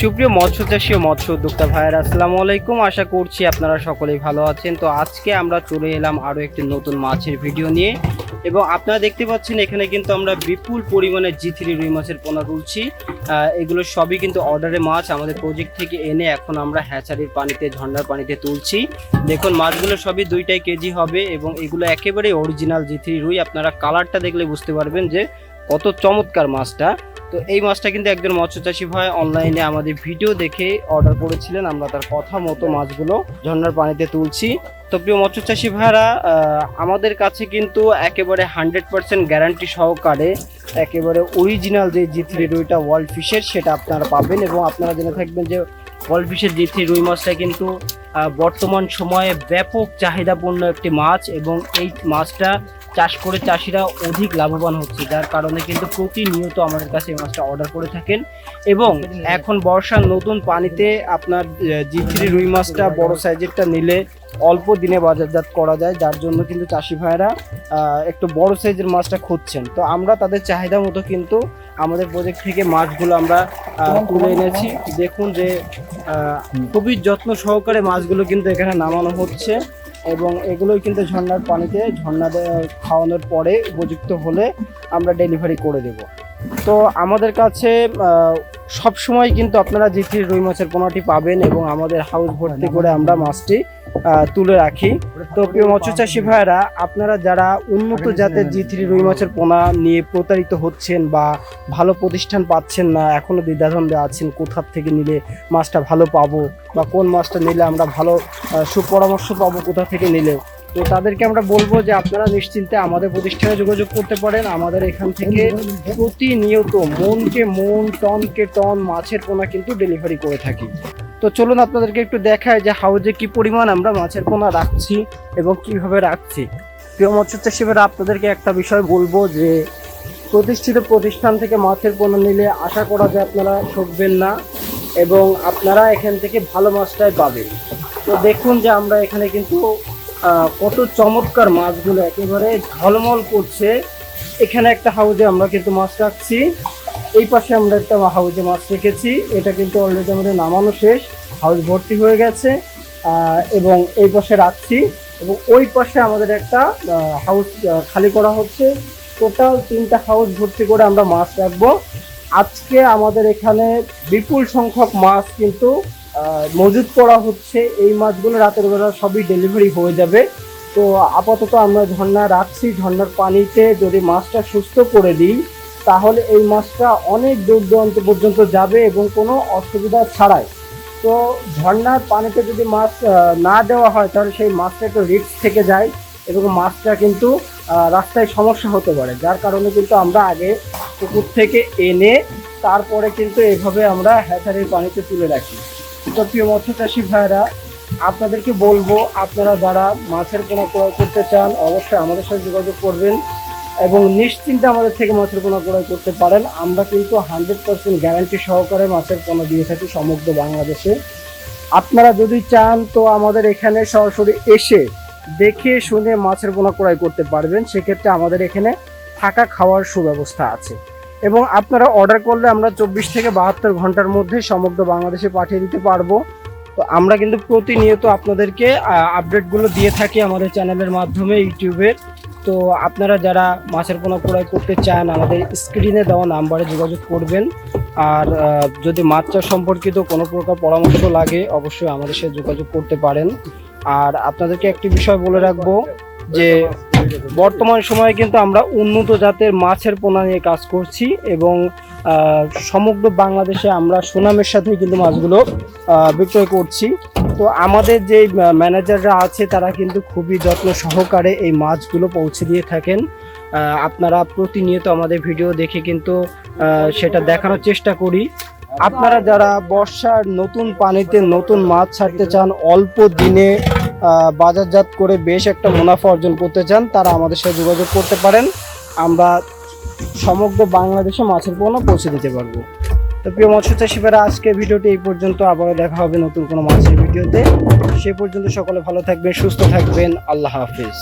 সুপ্রিয় মৎস্য চাষী ও মৎস্য উদ্যোক্তা ভাইয়ের, আসসালামু আলাইকুম। আশা করছি আপনারা সকলেই ভালো আছেন। তো আজকে আমরা চলে এলাম আরও একটি নতুন মাছের ভিডিও নিয়ে এবং আপনারা দেখতে পাচ্ছেন এখানে কিন্তু আমরা বিপুল পরিমাণে জি থ্রি রুই মাছের পোনা তুলছি। এগুলো সবই কিন্তু অর্ডারে মাছ। আমাদের প্রজেক্ট থেকে এনে এখন আমরা হ্যাচারির পানিতে, ঝর্ণার পানিতে তুলছি। দেখুন, মাছগুলো সবই দুইটাই কেজি হবে এবং এগুলো একেবারেই অরিজিনাল জি থ্রি রুই। আপনারা কালারটা দেখলে বুঝতে পারবেন যে কত চমৎকার মাছটা। তো এই মাছটা কিন্তু একজন মৎস্য চাষী ভাই অনলাইনে আমাদের ভিডিও দেখে অর্ডার করেছিলেন। আমরা তার কথা মতো মাছগুলো ঝর্নার পানিতে তুলছি। তো প্রিয় মৎস্য চাষী ভাইরা আমাদের কাছে কিন্তু একেবারে হান্ড্রেড পার্সেন্ট গ্যারান্টি সহকারে একেবারে অরিজিনাল যে জি থ্রি রুইটা ওয়ার্ল্ড ফিশের সেটা আপনারা পাবেন এবং আপনারা জেনে থাকবেন যে ওয়ার্ল্ড ফিশের জি থ্রি রুই মাছটা কিন্তু বর্তমান সময়ে ব্যাপক চাহিদাপূর্ণ একটি মাছ এবং এই মাছটা চাষ করে চাষিরা অধিক লাভবান হচ্ছে যার কারণে কিন্তু প্রতিনিয়ত আমাদের কাছে এই মাছটা অর্ডার করে থাকেন। এবং এখন বর্ষার নতুন পানিতে আপনার জি থ্রি রুই মাছটা বড় সাইজেরটা নিলে অল্প দিনে বাজারজাত করা যায় যার জন্য কিন্তু চাষি আহ, একটু বড় সাইজের মাছটা খুঁজছেন। তো আমরা তাদের চাহিদা মতো কিন্তু আমাদের প্রজেক্ট থেকে মাছগুলো আমরা তুলে এনেছি। দেখুন যে খুবই যত্ন সহকারে মাছগুলো কিন্তু এখানে নামানো হচ্ছে। এবং এগুলোই কিন্তু ঝর্নার পানিতে ঝর্ণা খাওয়ানোর পরে উপযুক্ত হলে আমরা ডেলিভারি করে দেব। তো আমাদের কাছে সব সময় কিন্তু আপনারা জিথি রুই মাছের পোনাটি পাবেন এবং আমাদের হাউস ভর্তি করে আমরা মাছটি তুলে রাখি। তো প্রিয় মৎস্য চাষী ভাইয়েরা, আপনারা যারা উন্নত জাতের জি থ্রি রুই মাছের পোনা নিয়ে প্রতারিত হচ্ছেন বা ভালো প্রতিষ্ঠান পাচ্ছেন না, এখনও দ্বিধাদ্বন্দ্বে আছেন কোথার থেকে নিলে মাছটা ভালো পাবো বা কোন মাছটা নিলে আমরা ভালো সুপরামর্শ পাবো কোথা থেকে নিলে, তো তাদেরকে আমরা বলব যে আপনারা নিশ্চিন্তে আমাদের প্রতিষ্ঠানে যোগাযোগ করতে পারেন। আমাদের এখান থেকে প্রতিনিয়ত মনকে মন, টনকে টন মাছের পোনা কিন্তু ডেলিভারি করে থাকি। তো চলুন আপনাদেরকে একটু দেখায় যে হাউজে কি পরিমাণ আমরা মাছের পোনা রাখছি এবং কীভাবে রাখছি। প্রিয় মৎস্য চাষিরা আপনাদেরকে একটা বিষয় বলব যে, প্রতিষ্ঠিত প্রতিষ্ঠান থেকে মাছের পোনা নিলে আশা করা যায় আপনারা ঠকবেন না এবং আপনারা এখান থেকে ভালো মাছটাই পাবেন। তো দেখুন যে আমরা এখানে কিন্তু কত চমৎকার মাছগুলো একেবারে ঝলমল করছে। এখানে একটা হাউজে আমরা কিন্তু মাছ রাখছি। এই পাশে আমরা একটা হাউজে মাছ রেখেছি। এটা কিন্তু অলরেডি আমাদের নামানো শেষ। হাউস ভর্তি হয়ে গেছে এবং এই পাশে রাখছি। এবং ওই পাশে আমাদের একটা হাউস খালি করা হচ্ছে। টোটাল তিনটা হাউস ভর্তি করে আমরা মাছ রাখব। আজকে আমাদের এখানে বিপুল সংখ্যক মাছ কিন্তু মজুত করা হচ্ছে। এই মাছগুলো রাতের বেলা সবই ডেলিভারি হয়ে যাবে। তো আপাতত আমরা ঝর্ণা রাখছি। ঝর্ণার পানিতে যদি মাছটা সুস্থ করে দিই, তাহলে এই মাছটা অনেক দূর দূরান্ত পর্যন্ত যাবে এবং কোনো অসুবিধা ছাড়াই। তো ঝর্নার পানিতে যদি মাছ না দেওয়া হয়, তাহলে সেই মাছটা একটু রিস্ক থেকে যায় এবং মাছটা কিন্তু রাস্তায় সমস্যা হতে পারে। যার কারণে কিন্তু আমরা আগে পুকুর থেকে এনে তারপরে কিন্তু এভাবে আমরা হ্যাচারির পানিতে তুলে রাখি। তো প্রিয় মৎস্য চাষি ভাইরা আপনাদেরকে বলব, আপনারা যারা মাছের পোনা ক্রয় করতে চান, অবশ্যই আমাদের সাথে যোগাযোগ করবেন। এবং নিশ্চিন্তে আমাদের থেকে মাছের পোনা ক্রয় করতে পারেন। আমরা কিন্তু হান্ড্রেড পার্সেন্ট গ্যারান্টি সহকারে মাছের পোনা দিয়ে থাকি সমগ্র বাংলাদেশে। আপনারা যদি চান তো আমাদের এখানে সরাসরি এসে দেখে শুনে মাছের পোনা ক্রয় করতে পারবেন, সেক্ষেত্রে আমাদের এখানে থাকা খাওয়ার সুব্যবস্থা আছে। এবং আপনারা অর্ডার করলে আমরা চব্বিশ থেকে বাহাত্তর ঘণ্টার মধ্যে সমগ্র বাংলাদেশে পাঠিয়ে দিতে পারব। তো আমরা কিন্তু প্রতিনিয়ত আপনাদেরকে আপডেটগুলো দিয়ে থাকি আমাদের চ্যানেলের মাধ্যমে ইউটিউবে তো আপনারা যারা মাছের পোনা ক্রয় করতে চান, আমাদের স্ক্রিনে দেওয়া নাম্বারে যোগাযোগ করবেন। আর যদি মাছ চাষ সম্পর্কিত কোনো প্রকার পরামর্শ লাগে, অবশ্যই আমাদের সাথে যোগাযোগ করতে পারেন। আর আপনাদেরকে একটি বিষয় বলে রাখব, যে বর্তমান সময়ে কিন্তু আমরা উন্নত জাতের মাছের পোনা নিয়ে কাজ করছি এবং সমগ্র বাংলাদেশে আমরা সুনামের সাথে কিন্তু মাছগুলো বিক্রয় করছি। তো আমাদের যে ম্যানেজাররা আছে, তারা কিন্তু খুবই যত্ন সহকারে এই মাছগুলো পৌঁছে দিয়ে থাকেন। আপনারা প্রতিনিয়ত আমাদের ভিডিও দেখে কিন্তু সেটা দেখানোর চেষ্টা করি। আপনারা যারা বর্ষার নতুন পানিতে নতুন মাছ ছাড়তে চান, অল্প দিনে বাজারজাত করে বেশ একটা মুনাফা অর্জন করতে চান, তারা আমাদের সাথে যোগাযোগ করতে পারেন। আমরা সমগ্র বাংলাদেশে মাছের পণ্য পৌঁছে দিতে পারব। তো প্রিয় মৎস্য চাষিবারা আজকে ভিডিওটি এই পর্যন্ত। আবারও দেখা হবে নতুন কোনো মাছের ভিডিওতে। সে পর্যন্ত সকলে ভালো থাকবেন, সুস্থ থাকবেন। আল্লাহ হাফিজ।